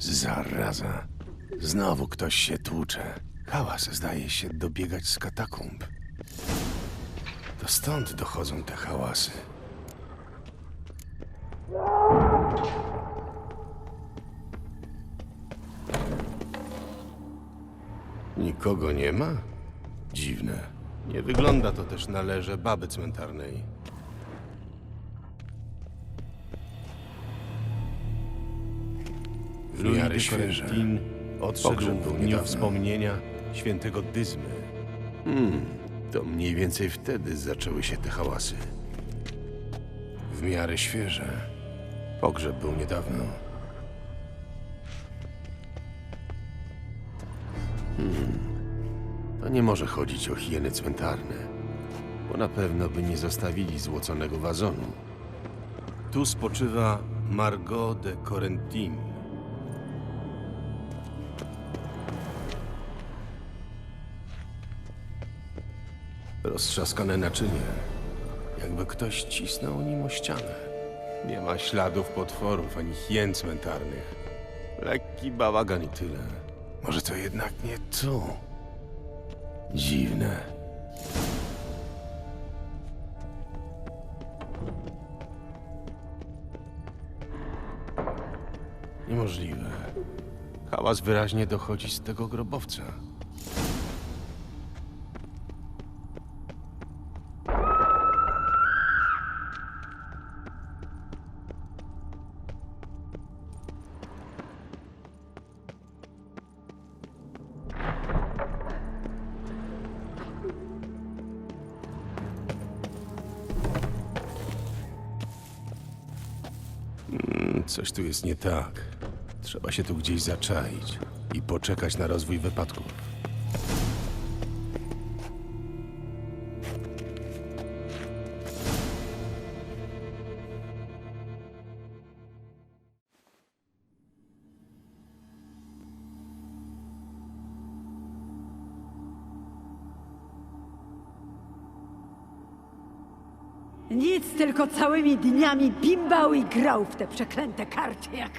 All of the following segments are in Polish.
Zaraza. Znowu ktoś się tłucze. Hałas zdaje się dobiegać z katakumb. To stąd dochodzą te hałasy. Nikogo nie ma? Dziwne. Nie wygląda to też na leże baby cmentarnej. W miarę świeże. odszedł Pogrzeb w był dniu niedawno. wspomnienia świętego Dyzmy. To mniej więcej wtedy zaczęły się te hałasy. W miarę świeże. Pogrzeb był niedawno. Hmm. To nie może chodzić o hieny cmentarne, bo na pewno by nie zostawili złoconego wazonu. Tu spoczywa Margot de Corentin. Roztrzaskane naczynie, jakby ktoś cisnął nim o ścianę. Nie ma śladów potworów ani hien cmentarnych. Lekki bałagan i tyle. Może to jednak nie tu. Dziwne. Niemożliwe. Hałas wyraźnie dochodzi z tego grobowca. Coś tu jest nie tak. Trzeba się tu gdzieś zaczaić i poczekać na rozwój wypadków. Nic, tylko całymi dniami bimbał i grał w te przeklęte karty jak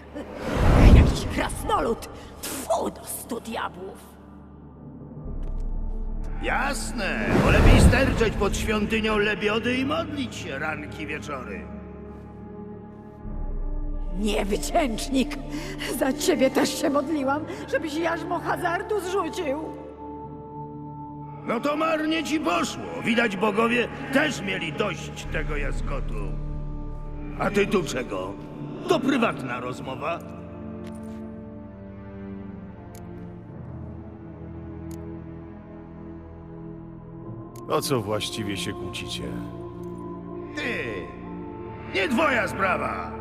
jakiś krasnolud. Tfu, do stu diabłów. Jasne, bo lepiej sterczeć pod świątynią Lebiody i modlić się ranki wieczory. Niewdzięcznik! Za ciebie też się modliłam, żebyś jarzmo hazardu zrzucił. No to marnie ci poszło. Widać bogowie też mieli dość tego jaskotu. A ty tu czego? To prywatna rozmowa. O co właściwie się kłócicie? Ty! Nie twoja sprawa!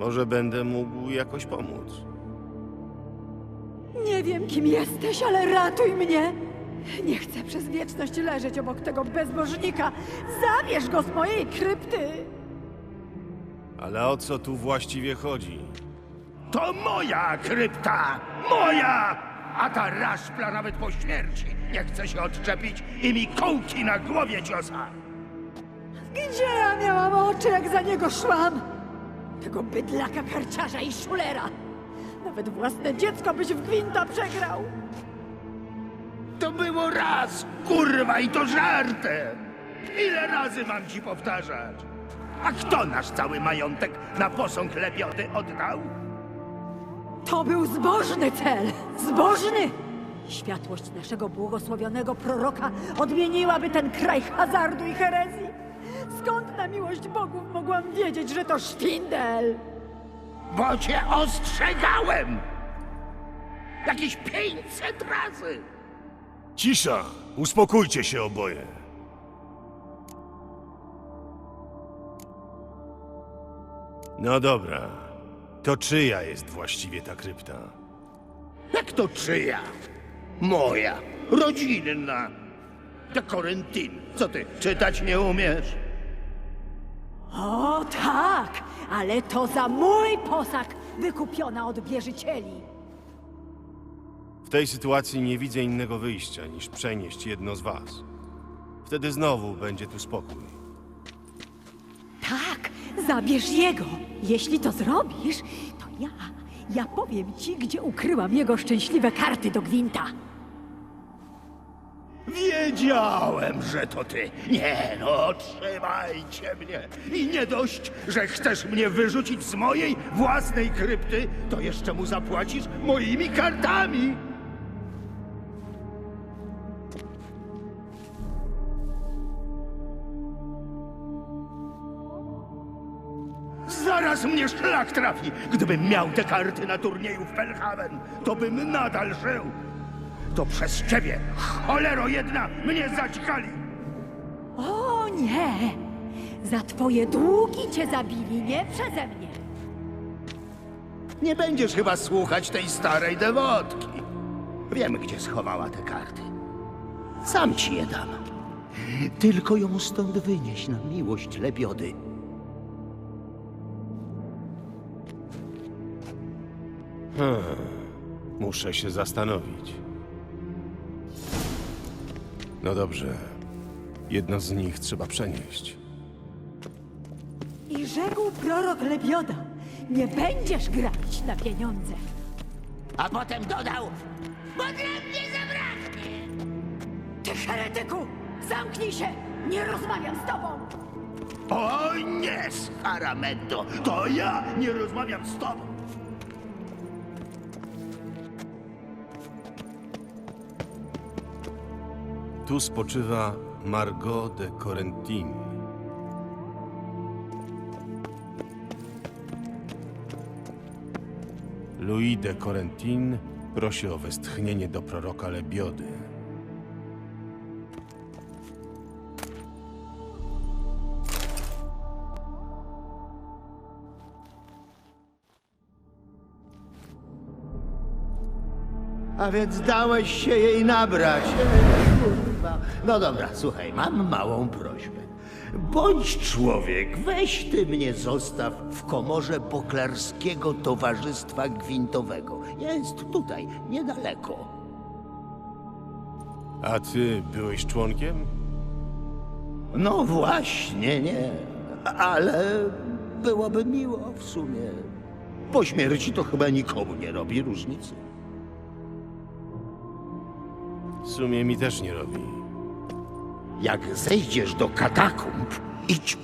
Może będę mógł jakoś pomóc? Nie wiem, kim jesteś, ale ratuj mnie! Nie chcę przez wieczność leżeć obok tego bezbożnika. Zabierz go z mojej krypty! Ale o co tu właściwie chodzi? To moja krypta! Moja! A ta raszpla nawet po śmierci nie chce się odczepić i mi kołki na głowie ciosa! Gdzie ja miałam oczy, jak za niego szłam? Tego bydlaka karciarza i szulera! Nawet własne dziecko byś w gwinta przegrał! To było raz, kurwa, i to żartem! Ile razy mam ci powtarzać? A kto nasz cały majątek na posąg lebiody oddał? To był zbożny cel! Zbożny! Światłość naszego błogosławionego proroka odmieniłaby ten kraj hazardu i herezji. Skąd na miłość bogów mogłam wiedzieć, że to szwindel? Bo cię ostrzegałem! Jakieś 500 razy! Cisza! Uspokójcie się oboje. No dobra. To czyja jest właściwie ta krypta? Jak to czyja? Moja, rodzinna. To Korentyn. Co ty, czytać nie umiesz? O tak, ale to za mój posag wykupiona od wierzycieli. W tej sytuacji nie widzę innego wyjścia niż przenieść jedno z was. Wtedy znowu będzie tu spokój. Tak, zabierz jego. Jeśli to zrobisz, to ja, Ja powiem ci, gdzie ukryłam jego szczęśliwe karty do gwinta. Wiedziałem, że to ty. Nie no, trzymajcie mnie. I nie dość, że chcesz mnie wyrzucić z mojej własnej krypty, to jeszcze mu zapłacisz moimi kartami. Zaraz mnie szlak trafi. Gdybym miał te karty na turnieju w Pelhaven, to bym nadal żył. To przez ciebie, cholero jedna, mnie zaćkali. O nie! Za twoje długi cię zabili, nie przeze mnie. Nie będziesz chyba słuchać tej starej dewotki. Wiem, gdzie schowała te karty. Sam ci je dam. Tylko ją stąd wynieś na miłość lebiody. Muszę się zastanowić. No dobrze. Jedno z nich trzeba przenieść. I rzekł prorok Lebioda, nie będziesz grać na pieniądze. A potem dodał, potem mnie zabraknie. Ty heretyku! Zamknij się! Nie rozmawiam z tobą! O nie, Scaramento, to ja nie rozmawiam z tobą. Tu spoczywa Margot de Corentin. Louis de Corentin prosi o westchnienie do proroka Lebiody. A więc dałeś się jej nabrać. Ej, Kurwa. No dobra, słuchaj, mam małą prośbę. Bądź człowiek, weź ty mnie zostaw w komorze poklarskiego towarzystwa gwintowego. Jest tutaj, niedaleko. A ty byłeś członkiem? No właśnie, nie. Ale byłoby miło w sumie. Po śmierci to chyba nikomu nie robi różnicy. W sumie mi też nie robi. Jak zejdziesz do katakumb, idź